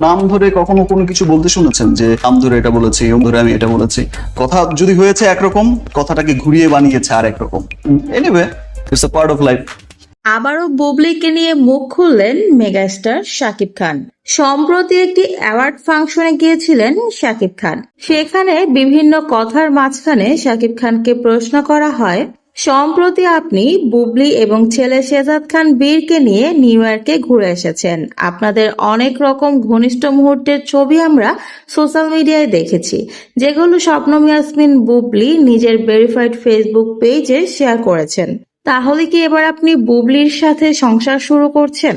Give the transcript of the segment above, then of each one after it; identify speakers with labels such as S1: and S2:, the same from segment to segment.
S1: নাম ধরে কখনো কোনো কিছু বলতে শুনেছেন? যে নাম ধরে এটা বলেছি ওম ধরে আমি এটা বলেছি। কথা যদি হয়েছে একরকম, কথাটাকে ঘুরিয়ে বানিয়েছে আর একরকম anyway it's a part of life
S2: আবারও বুবলিকে নিয়ে মুখ খুললেন মেগাস্টার শাকিব খান। সম্প্রতি একটি অ্যাওয়ার্ড ফাংশনে গিয়েছিলেন শাকিব খান। সেখানে বিভিন্ন কথার মাঝখানে শাকিব খানকে প্রশ্ন করা হয় সম্প্রতি আপনি বুবলি এবং ছেলে শেজাদ খান বীরকে নিয়ে নিউ ইয়র্কে ঘুরে এসেছেন। আপনাদের অনেক রকম ঘনিষ্ঠ মুহূর্তের ছবি আমরা সোশ্যাল মিডিয়ায় দেখেছি। যেগুলো স্বপ্নম ইয়াসমিন বুবলি নিজের ভেরিফাইড ফেসবুক পেজে শেয়ার করেছেন। তাহলে কি এবার আপনি বুবলির সাথে সংসার শুরু করছেন?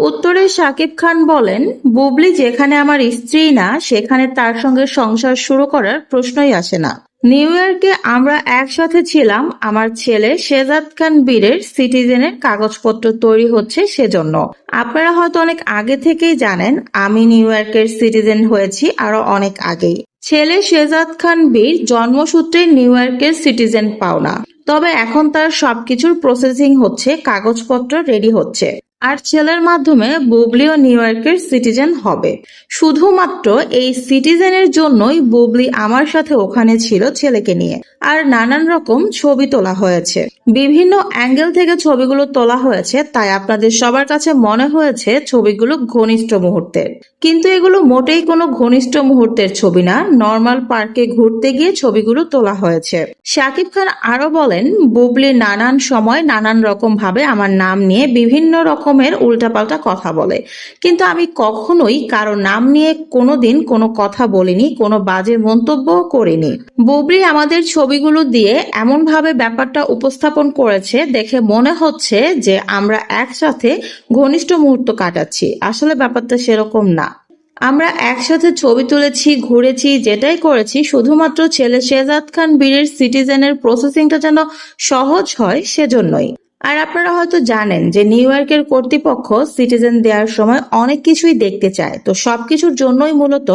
S2: উত্তরে শাকিব খান বলেন, বুবলি যেখানে আমার স্ত্রী না, সেখানে তার সঙ্গে সংসার শুরু করার প্রশ্নই আসে না। নিউ ইয়র্কে আমরা একসাথে ছিলাম আমার ছেলে শেজাদ খান বীরের সিটিজেনের কাগজপত্র তৈরি হচ্ছে সেজন্য। আপনারা হয়তো অনেক আগে থেকেই জানেন, আমি নিউ ইয়র্কের সিটিজেন হয়েছি আরও অনেক আগেই। ছেলে শেজাদ খান বীর জন্মসূত্রে নিউ ইয়র্কের সিটিজেন পাওনা। তবে এখন তার সবকিছুর প্রসেসিং হচ্ছে, কাগজপত্র রেডি হচ্ছে। আর ছেলের মাধ্যমে বুবলিও নিউ ইয়র্কের সিটিজেন হবে। শুধুমাত্র এই সিটিজেনের জন্যই বুবলি আমার সাথে ওখানে ছিল ছেলেকে নিয়ে। আর নানান রকম ছবি তোলা হয়েছে। বিভিন্ন অ্যাঙ্গেল থেকে ছবিগুলো তোলা হয়েছে, তাই আপনাদের সবার কাছে মনে হয়েছে ছবিগুলো ঘনিষ্ঠ মুহূর্তের। কিন্তু এগুলো মোটেই কোনো ঘনিষ্ঠ মুহূর্তের ছবি না, নর্মাল পার্কে ঘুরতে গিয়ে ছবিগুলো তোলা হয়েছে। শাকিব খান আরও বলেন, বুবলি নানান সময় নানান রকম ভাবে আমার নাম নিয়ে বিভিন্ন রকমের উল্টাপাল্টা কথা বলে। কিন্তু আমি কখনোই কারও নাম নিয়ে কোনোদিন কোনো কথা বলিনি, কোনো বাজে মন্তব্যও করিনি। বুবলি আমাদের ছবিগুলো দিয়ে এমন ভাবে ব্যাপারটা উপস্থাপন করেছে দেখে মনে হচ্ছে যে আমরা একসাথে ঘনিষ্ঠ মুহূর্ত কাটাচ্ছি। আসলে ব্যাপারটা সেরকম না। আমরা একসাথে ছবি তুলেছি, ঘুরেছি, যেটাই করেছি, শুধুমাত্র ছেলে শেজাদ খান, বীরের সিটিজেনের প্রসেসিংটা যেন সহজ হয় সেজন্যই। আর আপনারা হয়তো জানেন যে নিউ ইয়র্কের কর্তৃপক্ষ সিটিজেন দেওয়ার সময় অনেক কিছুই দেখতে চায়। তো সবকিছুর জন্যই মূলত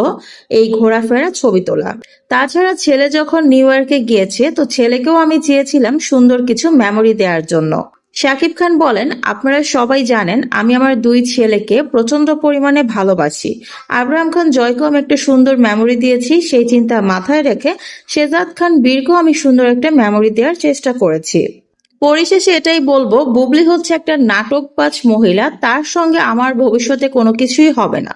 S2: এই ঘোরাফেরা ছবি তোলা। তাছাড়া ছেলে যখন নিউ ইয়র্কে গিয়েছে, তো ছেলেকেও আমি চেয়েছিলাম সুন্দর কিছু মেমোরি দেওয়ার জন্য। শাকিব খান বলেন, আপনারা সবাই জানেন, আমি আমার দুই ছেলেকে প্রচণ্ড পরিমাণে ভালোবাসি। আব্রাহাম খান জয়কেও আমি একটা সুন্দর মেমোরি দিয়েছি, সেই চিন্তা মাথায় রেখে শেজাদ খান বীরকেও আমি সুন্দর একটা মেমোরি দেওয়ার চেষ্টা করেছি। পরিশেষে এটাই বলব, বুবলি হচ্ছে একটা নাটকবাজ মহিলা, তার সঙ্গে আমার ভবিষ্যতে কোনো কিছুই হবে না।